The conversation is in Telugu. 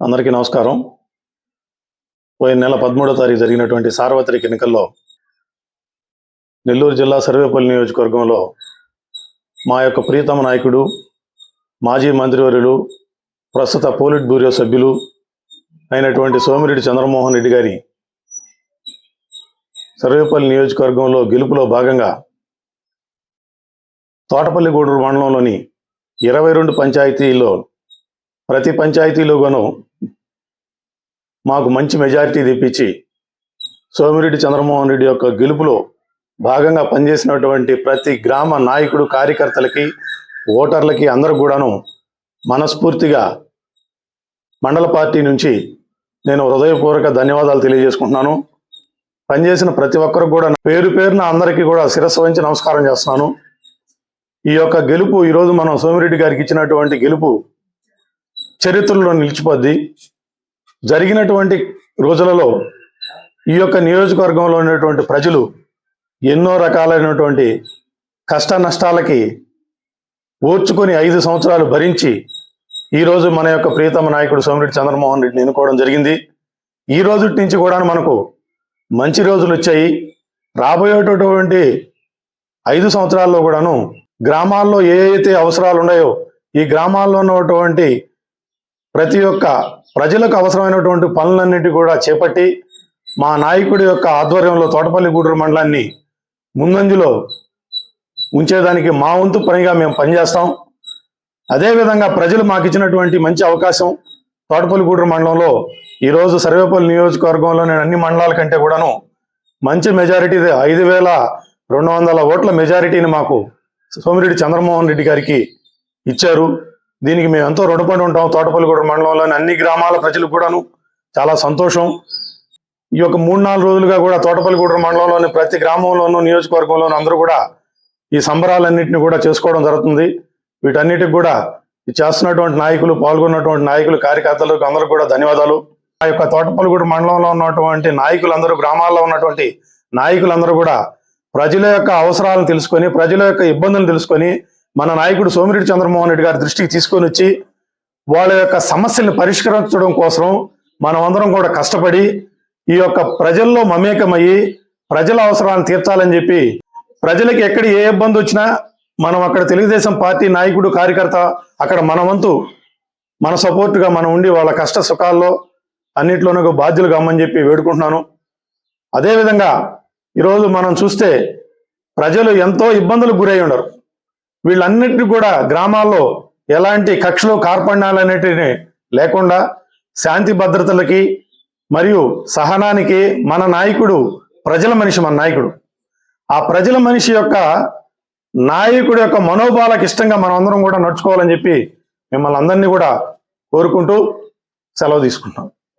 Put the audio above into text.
అందరికీ నమస్కారం. పోయిన నెల పదమూడో తారీఖు జరిగినటువంటి సార్వత్రిక ఎన్నికల్లో నెల్లూరు జిల్లా సర్వేపల్లి నియోజకవర్గంలో మా యొక్క ప్రియతమ నాయకుడు మాజీ మంత్రివర్యులు ప్రస్తుత పోలిట్ బ్యూరో సభ్యులు అయినటువంటి సోమిరెడ్డి చంద్రమోహన్ రెడ్డి గారి సర్వేపల్లి నియోజకవర్గంలో గెలుపులో భాగంగా తోటపల్లిగూడూరు మండలంలోని ఇరవై రెండు పంచాయతీల్లో ప్రతి పంచాయతీలోగాను మాకు మంచి మెజారిటీ తెప్పించి సోమిరెడ్డి చంద్రమోహన్ రెడ్డి యొక్క గెలుపులో భాగంగా పనిచేసినటువంటి ప్రతి గ్రామ నాయకుడు కార్యకర్తలకి ఓటర్లకి అందరూ కూడాను మనస్ఫూర్తిగా మండల పార్టీ నుంచి నేను హృదయపూర్వక ధన్యవాదాలు తెలియజేసుకుంటున్నాను. పనిచేసిన ప్రతి ఒక్కరు కూడా పేరు పేరున అందరికీ కూడా శిరస్సు వంచి నమస్కారం చేస్తున్నాను. ఈ యొక్క గెలుపు ఈరోజు మనం సోమిరెడ్డి గారికి ఇచ్చినటువంటి గెలుపు చరిత్రలో నిలిచిపోద్ది. జరిగినటువంటి రోజులలో ఈ యొక్క నియోజకవర్గంలో ఉన్నటువంటి ప్రజలు ఎన్నో రకాలైనటువంటి కష్ట నష్టాలకి ఓర్చుకొని ఐదు సంవత్సరాలు భరించి ఈరోజు మన యొక్క ప్రియతమ నాయకుడు సోమిరెడ్డి చంద్రమోహన్ రెడ్డిని ఎన్నుకోవడం జరిగింది. ఈ రోజు నుంచి కూడా మనకు మంచి రోజులు వచ్చాయి. రాబోయేటటువంటి ఐదు సంవత్సరాల్లో కూడాను గ్రామాల్లో ఏ అయితే అవసరాలు ఉన్నాయో ఈ గ్రామాల్లో ఉన్నటువంటి ప్రతి ఒక్క ప్రజలకు అవసరమైనటువంటి పనులన్నిటి కూడా చేపట్టి మా నాయకుడి యొక్క ఆధ్వర్యంలో తోటపల్లి గూడూరు మండలాన్ని ముందంజలో ఉంచేదానికి మా వంతు పనిగా మేము పనిచేస్తాం. అదేవిధంగా ప్రజలు మాకు ఇచ్చినటువంటి మంచి అవకాశం తోటపల్లి గూడూరు మండలంలో ఈరోజు సర్వేపల్లి నియోజకవర్గంలో నేను అన్ని మండలాల కంటే కూడాను మంచి మెజారిటీ ఐదు వేల రెండు వందల ఓట్ల మెజారిటీని మాకు సోమిరెడ్డి చంద్రమోహన్ రెడ్డి గారికి ఇచ్చారు. దీనికి మేము ఎంతో రుణపడి ఉంటాం. తోటపల్లిగూడ మండలంలోని అన్ని గ్రామాల ప్రజలకు కూడాను చాలా సంతోషం. ఈ యొక్క మూడు నాలుగు రోజులుగా కూడా తోటపల్లిగూడ మండలంలోని ప్రతి గ్రామంలోనూ నియోజకవర్గంలోనూ అందరూ కూడా ఈ సంబరాలన్నింటినీ కూడా చేసుకోవడం జరుగుతుంది. వీటన్నిటికి కూడా చేస్తున్నటువంటి నాయకులు పాల్గొన్నటువంటి నాయకులు కార్యకర్తలకు అందరూ కూడా ధన్యవాదాలు. ఆ యొక్క తోటపల్లిగూడ మండలంలో ఉన్నటువంటి నాయకులందరూ గ్రామాల్లో ఉన్నటువంటి నాయకులందరూ కూడా ప్రజల యొక్క అవసరాలను తెలుసుకొని ప్రజల యొక్క ఇబ్బందులు తెలుసుకొని మన నాయకుడు సోమిరెడ్డి చంద్రమోహన్ రెడ్డి గారి దృష్టికి తీసుకొని వచ్చి వాళ్ళ యొక్క సమస్యలను పరిష్కరించడం కోసం మనం అందరం కూడా కష్టపడి ఈ యొక్క ప్రజల్లో మమేకమయ్యి ప్రజల అవసరాలను తీర్చాలని చెప్పి ప్రజలకి ఎక్కడ ఏ ఇబ్బంది వచ్చినా మనం అక్కడ తెలుగుదేశం పార్టీ నాయకుడు కార్యకర్త అక్కడ మన వంతు మన సపోర్ట్గా మనం ఉండి వాళ్ళ కష్ట సుఖాల్లో అన్నిట్లోనూ బాధ్యులు గమ్మని చెప్పి వేడుకుంటున్నాను. అదేవిధంగా ఈరోజు మనం చూస్తే ప్రజలు ఎంతో ఇబ్బందులకు గురై ఉండరు వీళ్ళన్నిటిని కూడా గ్రామాల్లో ఎలాంటి కక్షలు కార్పణ్యాలు అనేటివి లేకుండా శాంతి భద్రతలకి మరియు సహనానికి మన నాయకుడు ప్రజల మనిషి మన నాయకుడు. ఆ ప్రజల మనిషి యొక్క నాయకుడు యొక్క మనోభావాలకు ఇష్టంగా మనం అందరం కూడా నడుచుకోవాలని చెప్పి మిమ్మల్ని అందరినీ కూడా కోరుకుంటూ సెలవు తీసుకుంటాం